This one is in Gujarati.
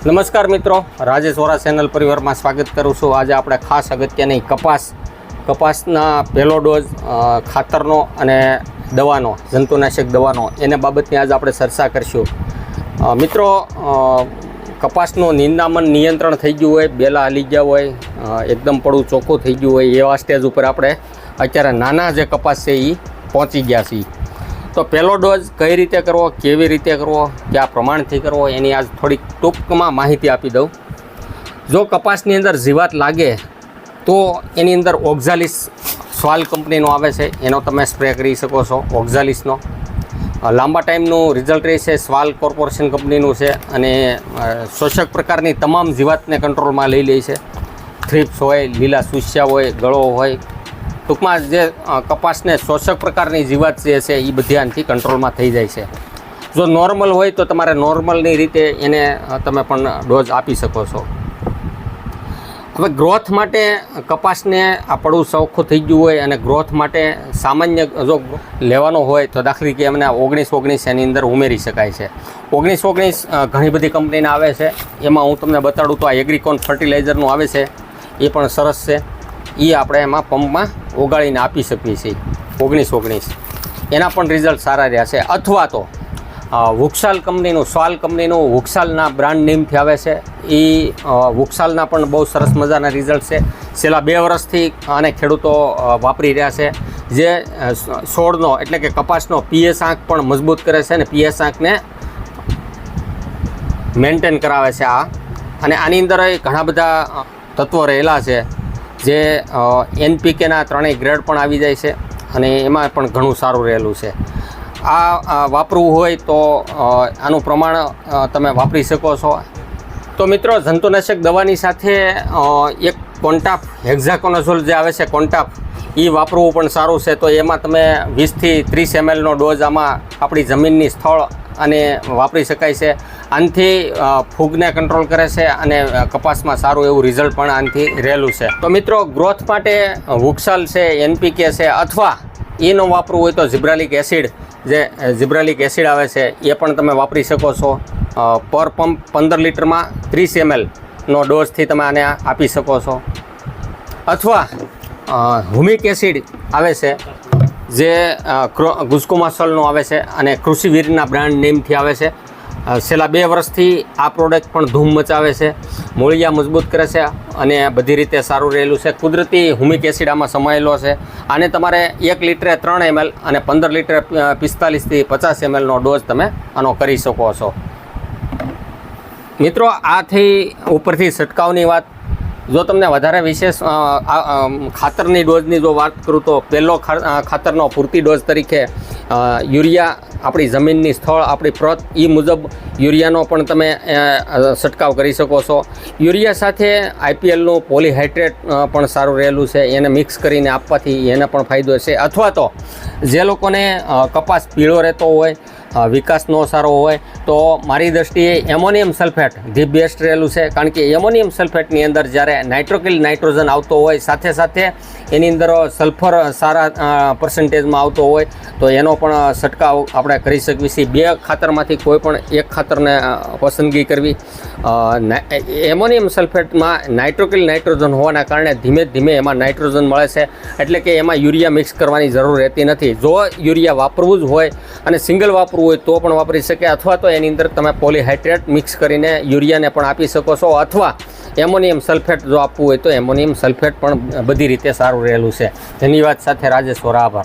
નમસ્કાર મિત્રો, રાજેશ વોરા ચેનલ પરિવારમાં સ્વાગત કરું છું. આજે આપણે ખાસ અગત્યની કપાસ, કપાસના પહેલો ડોઝ ખાતરનો અને દવાનો, જંતુનાશક દવાનો, એને બાબતની આજે આપણે ચર્ચા કરીશું. મિત્રો કપાસનું નિંદામણ નિયંત્રણ થઈ ગયું હોય, બેલા હાલી ગયા હોય એકદમ પડું ચોખ્ખું થઈ ગયું હોય, એવા સ્ટેજ ઉપર આપણે અત્યારે નાના જે કપાસ છે એ પહોંચી ગયા છીએ. તો પહેલો ડોઝ કઈ રીતે કરવો, કેવી રીતે કરવો, કયા પ્રમાણથી કરવો, એની આજ થોડીક ટૂંકમાં માહિતી આપી દઉં. જો કપાસની અંદર જીવાત લાગે, તો એની અંદર ઓક્ઝાલિસ સ્વાલ કંપનીનો આવે છે, એનો તમે સ્પ્રે કરી શકો છો ઓક્ઝાલિસનો. લાંબા ટાઈમનું રિઝલ્ટ રહેશે સ્વાલ કોર્પોરેશન કંપનીનું છે, અને શોષક પ્રકારની તમામ જીવાતને કંટ્રોલમાં લઈ લે છે. થ્રીપ્સ હોય, લીલા સુસ્યા હોય, ગળો હોય ટૂંકમાં જે કપાસને શોષક પ્રકારની જીવાત જે છે એ બધી કંટ્રોલમાં થઈ જાય છે. જો નોર્મલ હોય તો તમારે નોર્મલની રીતે એને તમે પણ ડોઝ આપી શકો છો. હવે ગ્રોથ માટે કપાસને આ પડું ચોખ્ખું થઈ ગયું હોય અને ગ્રોથ માટે સામાન્ય, જો લેવાનો હોય તો દાખલી કે એમને ઓગણીસ ઓગણીસ એની અંદર ઉમેરી શકાય છે. ઓગણીસ ઓગણીસ ઘણી બધી કંપનીના આવે છે. એમાં હું તમને બતાડું તો આ એગ્રીકોન ફર્ટિલાઇઝરનું આવે છે. એ પણ સરસ છે. એ આપણે એમાં પંપમાં ઓગાળીને આપી શકીએ છીએ. ઓગણીસ ઓગણીસ. એના પણ રિઝલ્ટ સારા રહ્યા છે. અથવા તો વુક્સાલ કંપનીનું, સ્વાલ કંપનીનું વુક્સાલના બ્રાન્ડ નેમથી આવે છે. એ વુક્સાલના પણ બહુ સરસ મજાના રિઝલ્ટ છે. છેલ્લા બે વર્ષથી આને ખેડૂતો વાપરી રહ્યા છે. જે છોડનો એટલે કે કપાસનો પીએસ આંક પણ મજબૂત કરે છે અને પીએસ આંકને મેન્ટેન કરાવે છે આ. અને આની અંદર ઘણા બધા તત્વો રહેલા છે. જે એનપીકેના ત્રણેય ગ્રેડ પણ આવી જાય છે અને એમાં પણ ઘણું સારું રહેલું છે. આ વાપરવું હોય તો આનું પ્રમાણ તમે વાપરી શકો છો. તો મિત્રો, જંતુનાશક દવાની સાથે એક કોન્ટાપ હેક્ઝાકોનાઝોલ જે આવે છે કોન્ટાપ એ વાપરવું પણ સારું છે. તો એમાં તમે વીસથી ત્રીસ એમએલનો ડોઝ આમાં આપણી જમીનની સ્થળ અને વાપરી શકાય છે. આનાથી ફૂગને કંટ્રોલ કરે છે અને કપાસમાં સારું એવું રિઝલ્ટ પણ આનાથી રહેલું છે. તો મિત્રો ગ્રોથ માટે વુક્સાલ છે, એનપીકે છે, અથવા એ વાપરવું હોય તો ઝિબ્રાલિક એસિડ જે ઝિબ્રાલિક એસિડ આવે છે, એ પણ તમે વાપરી શકો છો. પર પંપ પંદર લીટરમાં ત્રીસ એમએલનો ડોઝથી તમે આને આપી શકો છો. અથવા હુમિક એસિડ આવે છે જે ગુસ્કોમાસલનો આવે છે અને કૃષિવીરના બ્રાન્ડ નેમથી આવે છે. છેલ્લા બે વર્ષથી આ પ્રોડક્ટ પણ ધૂમ મચાવે છે, મૂળિયા મજબૂત કરે છે અને બધી રીતે સારું રહેલું છે. કુદરતી હુમિક એસિડ આમાં સમાયેલો છે. આને તમારે એક લીટરે ત્રણ એમએલ અને પંદર લીટરે પિસ્તાલીસથી પચાસ એમએલનો ડોઝ તમે આનો કરી શકો છો. મિત્રો, આથી ઉપરથી છંટકાવની વાત જો તમને વધારે વિશેષ ખાતરની ડોઝની જો વાત કરું તો પહેલો ખાતરનો પૂરતી ડોઝ તરીકે યુરિયા આપણી જમીનની સ્થળ, આપણી પ્રત એ મુજબ યુરિયાનો પણ તમે છંટકાવ કરી શકો છો. યુરિયા સાથે આઈપીએલનું પોલીહાઇડ્રેટ પણ સારું રહેલું છે. એને મિક્સ કરીને આપવાથી એને પણ ફાયદો છે. અથવા તો જે લોકોને કપાસ પીળો રહેતો હોય વિકાસ ન સારો હોય, તો મારી દ્રષ્ટિએ એમોનિયમ સલ્ફેટ ધી બેસ્ટ રહેલું છે. કારણ કે એમોનિયમ સલ્ફેટની અંદર જ્યારે નાઇટ્રોકિલ નાઇટ્રોજન આવતો હોય, સાથે સાથે એની અંદર સલ્ફર સારા પર્સન્ટેજમાં આવતો હોય, તો એનો પણ છંટકાવ આપણે કરી શકીએ છીએ બે ખાતરમાંથી કોઈ પણ એક ખાતરને પસંદગી કરવી. એમોનિયમ સલ્ફેટમાં નાઇટ્રોકિલ નાઇટ્રોજન હોવાના કારણે ધીમે ધીમે એમાં નાઇટ્રોજન મળે છે. એટલે કે એમાં યુરિયા મિક્સ કરવાની જરૂર રહેતી નથી. જો યુરિયા વાપરવું જ હોય અને સિંગલ વાપરવું હોય તો પણ વાપરી શકે, અથવા તો એની અંદર તમે પોલીહાઇડ્રેટ મિક્સ કરીને યુરિયાને પણ આપી શકો છો, અથવા એમોનિયમ સલ્ફેટ જો આપવું હોય તો એમોનિયમ સલ્ફેટ પણ બધી રીતે સારું રહેલું છે. ધન્યવાદ સાથે, રાજેશ વોરા, આભાર.